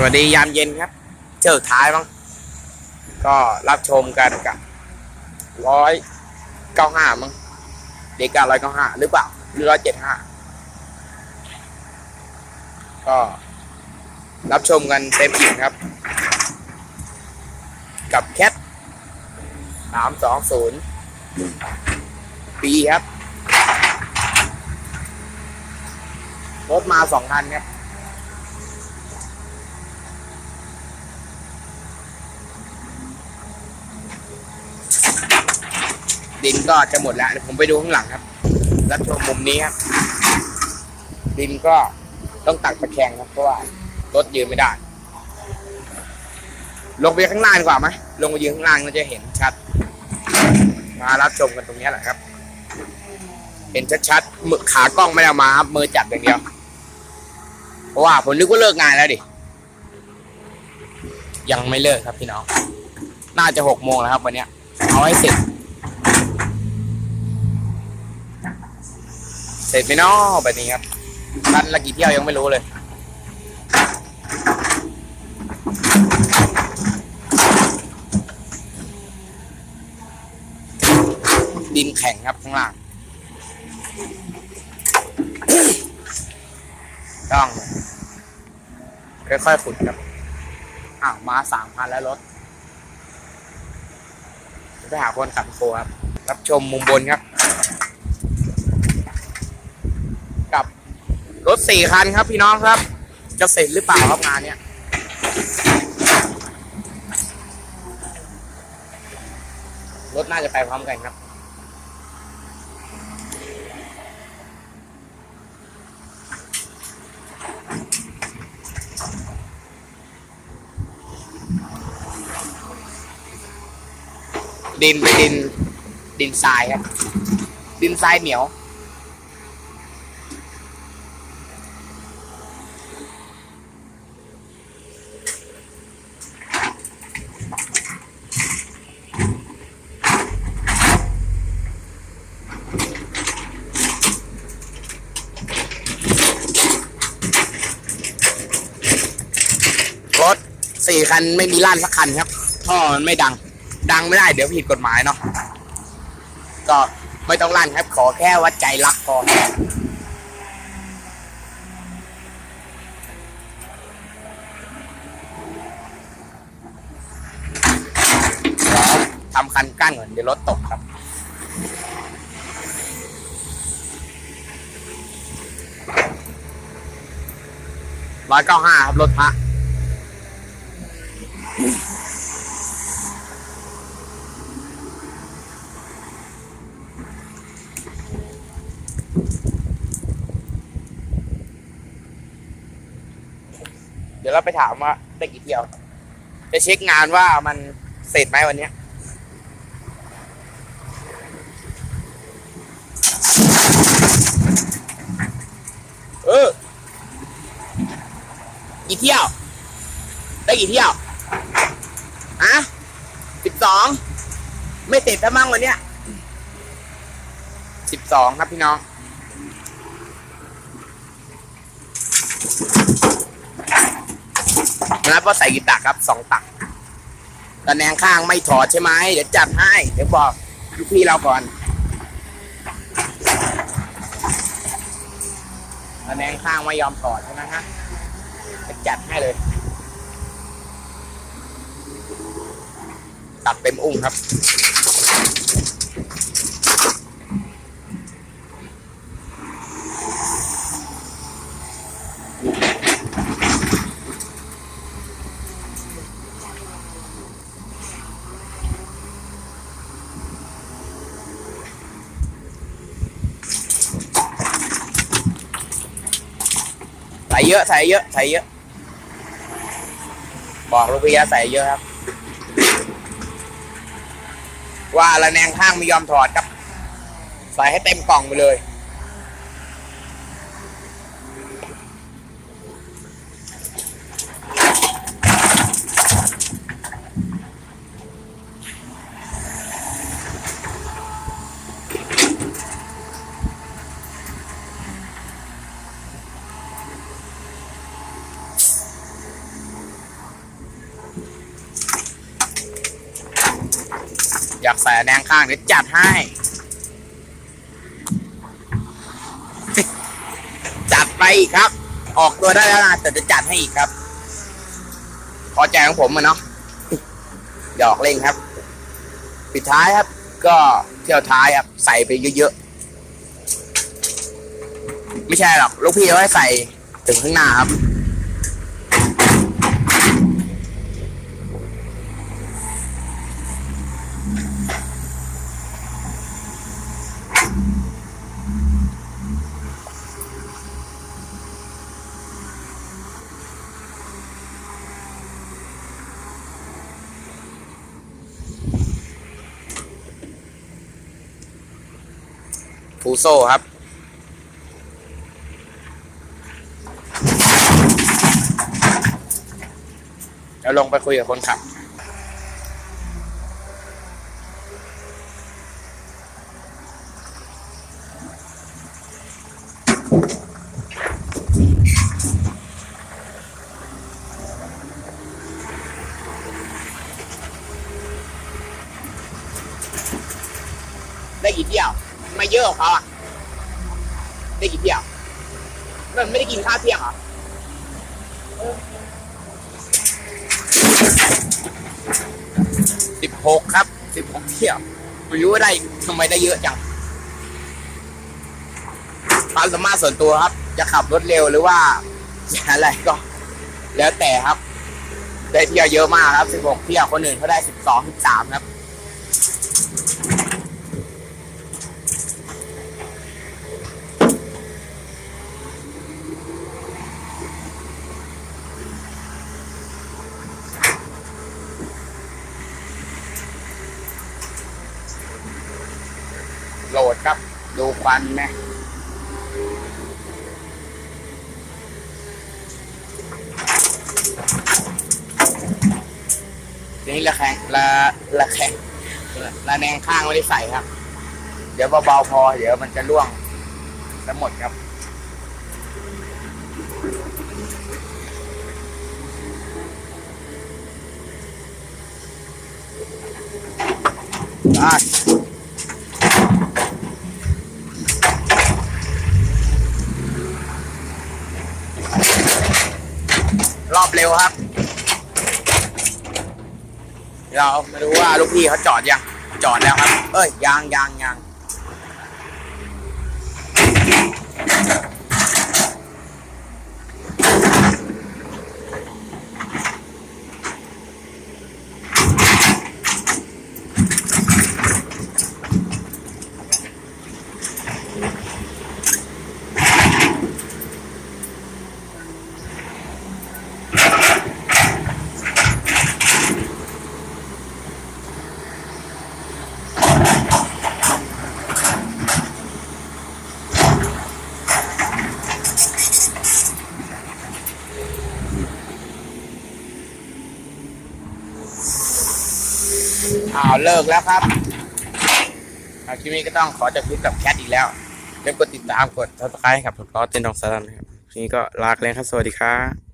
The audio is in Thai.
สวัสดียามเย็นครับ เจอท้ายบ้างก็รับชมกันกับร้อยเก้าห้ามั้งเด็กการร้อยเก้าห้าหรือเปล่าหรือร้อยเจ็ดห้าก็รับชมกันเต็มอิ่มครับ กับแคทสามสองศูนย์ปีครับ รถมาสองคันครับ ดินก็จะหมดแล้วเดี๋ยวผมไปดูข้างหลังครับ รับชมมุมนี้ครับ ดินก็ต้องตักตะแคงครับเพราะว่ารถยืนไม่ได้ ลงไปข้างล่างดีกว่าไหมลงไปยืนข้างล่างเราจะเห็นชัด มารับชมกันตรงนี้แหละครับ เห็นชัดๆมือขากล้องไม่ได้เอามาครับมือจับอย่างเดียว เพราะว่าผมนึกว่าเลิกงานแล้วดิ ยังไม่เลิกครับพี่น้อง น่าจะหกโมงแล้วครับวันนี้เอาให้เสร็จ เสร็จไหมนาะแบบนี้ครับรันละกี่เที่ยวยังไม่รู้เลย ดินแข็งครับข้างล่าง ต้องค่อยๆขุดครับ อ้าว มาสามพันแล้วรถ ไปหาคนขับโคครับ รับชมมุมบนครับ กับรถสี่คันครับพี่น้องครับ จะเสร็จหรือเปล่าครับงานเนี้ยรถน่าจะไปพร้อมกันครับ ดินไปดิน ดินทรายครับ ดินทรายเหนียว รถสี่คันไม่มีล้านสักคันครับ ท่อมันไม่ดัง ดังไม่ได้เดี๋ยวผิดกฎหมายเนาะก็ไม่ต้องลั่นครับ ขอแค่วัดใจรักพอทำคันกั้นก่อนเดี๋ยวรถตกครับร้อยเก้าห้าครับรถพระ เดี๋ยวไปถามว่าได้กี่เที่ยว จะเช็คงานว่ามันเสร็จไหมวันเนี้ยเออ กี่เที่ยว ได้กี่เที่ยวอะสิบสองไม่เสร็จแล้วมั้งวันเนี้ยสิบสองครับพี่น้อง นับว่าใส่กี่ตักครับสองตักตะแนงข้างไม่ถอดใช่ไหมเดี๋ยวจัดให้ เดี๋ยวบอกลูกพี่เราก่อนตะแนงข้างไม่ยอมถอดใช่ไหมฮะจะจัดให้เลย ตักเต็มอุ้งครับ ส่เยอะใส่เยอะใส่เยอะ บอกลูกพี่ใส่เยอะครับ ว่าระแนงข้างไม่ยอมถอดครับ ใส่ให้เต็มกล่องไปเลย อยากใส่แนงข้างเดี๋ยวจัดให้ จัดไปอีกครับ ออกตัวได้แล้วนะแต่จะจัดให้อีกครับ พอใจของผมอะเนาะหยอกเล่นครับ ปิดท้ายครับ ก็เที่ยวท้ายครับ ใส่ไปเยอะๆ ไม่ใช่หรอกลูกพี่เขาให้ใส่ถึงข้างหน้าครับ ฟูโซ่ครับแล้วลงไปคุยกับคนขับ ได้กี่เที่ยว ม่เยอะกว่าเขาอะได้กี่เที่ยวมันไม่ได้กินข้าวเที่ยงเหรอสิบหกครับสิบหกเที่ยวไม่รู้ว่าได้ทำไมได้เยอะจังความสามารถส่วนตัวครับ จะขับรถเร็วหรือว่าอะไรก็ แล้วแต่ครับ ได้เที่ยวเยอะมากครับสิบหกเที่ยวคนอื่นเขาได้สิบสองสิบสามครับ โหลดครับ ดูควันไหมทีนี้ละแขงละละแขงละแนงข้างไม่ได้ใส่ครับ เดี๋ยวเบาๆพอ เดี๋ยวมันจะล่วงทั้งหมดครับอะ รอบเร็วครับ เรามาดูว่าลูกพี่เขาจอดยัง จอดแล้วครับ เอ้ยยางยางยาง อ้าวเลิกแล้วครับอาคลิปนี้ก็ต้องขอจบคลิปกับแคทอีกแล้วเริ่มกดติดตามกด subscribe ให้กับผมล้อเต้นทองสารันะครับทีนี้ก็ลาไปแล้วครับ สวัสดีครับ